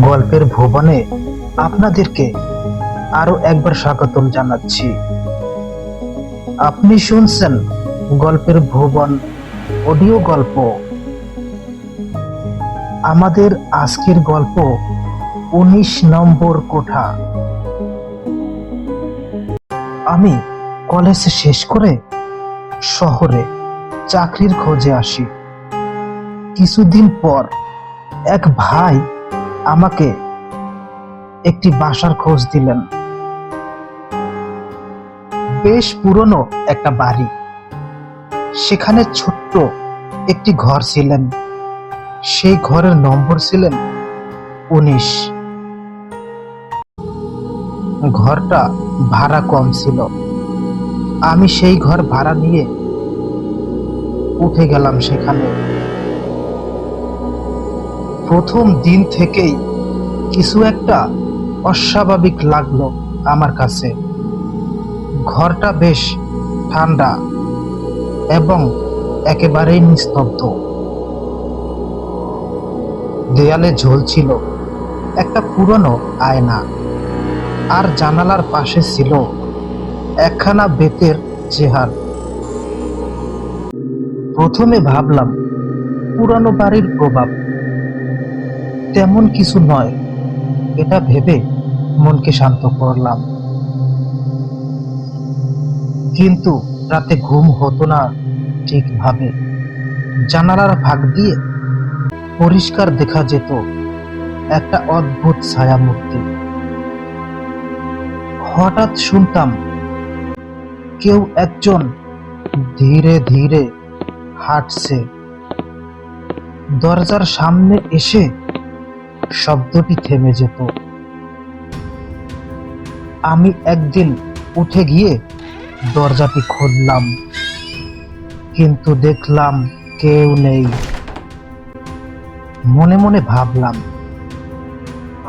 গল্পের ভুবনে আপনাদেরকে আরও একবার স্বাগতম জানাচ্ছি। আপনি শুনছেন গল্পের ভুবন অডিও গল্প। আমাদের আজকের গল্প উনিশ নম্বর কোঠা। আমি কলেজ শেষ করে শহরে চাকরির খোঁজে আসি। কিছুদিন পর এক ভাই আমাকে একটি বাসার খোঁজ দিলেন। বেশ পুরনো একটা বাড়ি। সেখানে ছোট্ট একটি ঘর ছিলেন। সেই ঘরের নম্বর ছিলেন উনিশ। ঘরটা ভাড়া কম ছিল। আমি সেই ঘর ভাড়া নিয়ে উঠে গেলাম সেখানে। প্রথম দিন থেকেই কিছু একটা অস্বাভাবিক লাগল আমার কাছে। ঘরটা বেশ ঠান্ডা এবং একেবারেই নিস্তব্ধ। দেয়ালে ঝুলছিল একটা পুরনো আয়না, আর জানালার পাশে ছিল একখানা বেতের চেহার। প্রথমে ভাবলাম, পুরানো বাড়ির প্রভাব তেমন কিছু নয়। এটা ভেবে মনকে শান্ত করলাম। কিন্তু রাতে ঘুম হতো না ঠিকভাবে। জানালার ভাগ দিয়ে পরিষ্কার দেখা যেত একটা অদ্ভুত ছায়ামূর্তি। হঠাৎ শুনতাম কেউ একজন ধীরে ধীরে হাঁটছে। দরজার সামনে এসে শব্দটি থেমে যেত। আমি একদিন উঠে গিয়ে দরজাটি খুললাম, কিন্তু দেখলাম কেউ নেই। মনে মনে ভাবলাম,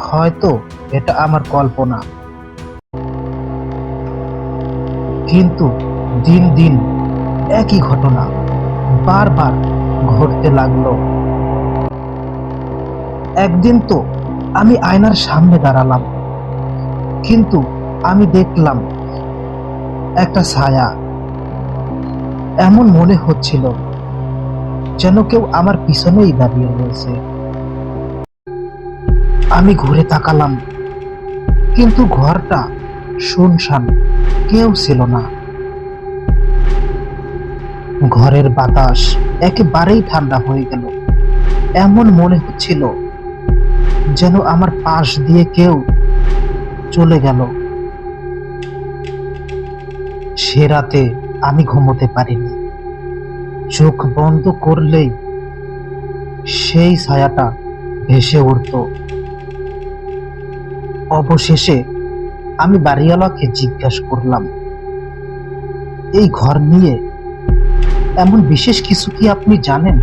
হয়তো এটা আমার কল্পনা। কিন্তু দিন দিন একই ঘটনা বারবার ঘটতে লাগল। একদিন তো আমি আয়নার সামনে দাঁড়ালাম। কিন্তু আমি দেখলাম একটা ছায়া। এমন মনে হচ্ছিল যেন কেউ আমার পিছনেই দাঁড়িয়ে রয়েছে। আমি ঘুরে তাকালাম, কিন্তু ঘরটা শুনশান কেউ ছিল না। ঘরের বাতাস একেবারেই ঠান্ডা হয়ে গেল। এমন মনে হচ্ছিল যেন আমার পাশ দিয়ে কেউ চলে গেল। সে রাতে আমি ঘুমোতে পারিনি। চোখ বন্ধ করলেই সেই ছায়াটা ভেসে উঠত। অবশেষে আমি বাড়িওয়ালাকে জিজ্ঞাসা করলাম, এই ঘর নিয়ে এমন বিশেষ কিছু কি আপনি জানেন?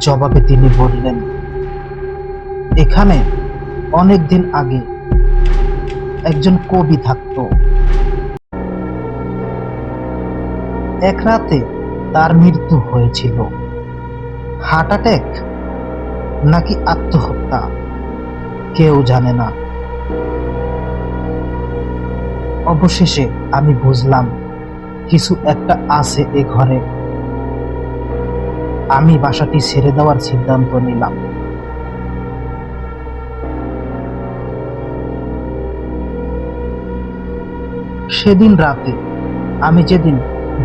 জবাবে তিনি বললেন এখানে অনেক দিন আগে একজন কবি থাকত। এক রাতে তার মৃত্যু হয়েছিল। হার্ট অ্যাটাক নাকি আত্মহত্যা কেউ জানে না। অবশেষে আমি বুঝলাম, কিছু একটা আছে এ ঘরে। আমি বাসাটি ছেড়ে দেওয়ার সিদ্ধান্ত নিলাম। সেদিন রাতে আমি যেদিন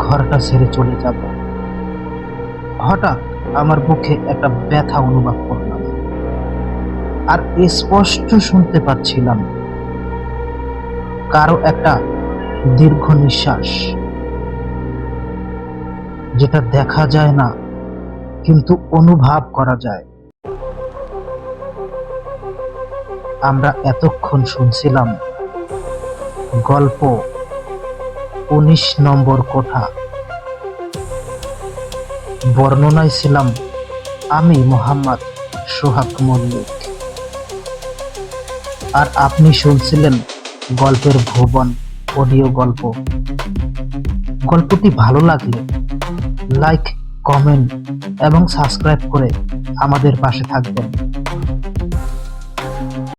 ঘরটা ছেড়ে চলে যাব, হঠাৎ আমার বুকে একটা ব্যথা অনুভব করলাম। আর স্পষ্ট শুনতে পাচ্ছিলাম, কারও একটা দীর্ঘ নিঃশ্বাস, যেটা দেখা যায় না, কিন্তু অনুভব করা যায়। আমরা এতক্ষণ শুনছিলাম গল্প উনিশ নম্বর কোঠা। বর্ণনায় ছিলাম আমি মোহাম্মদ সোহাগ মল্লিক। আর আপনি শুনছিলেন গল্পের ভুবন অডিও গল্প। গল্পটি ভালো লাগলে লাইক, কমেন্ট এবং সাবস্ক্রাইব করে আমাদের পাশে থাকবেন।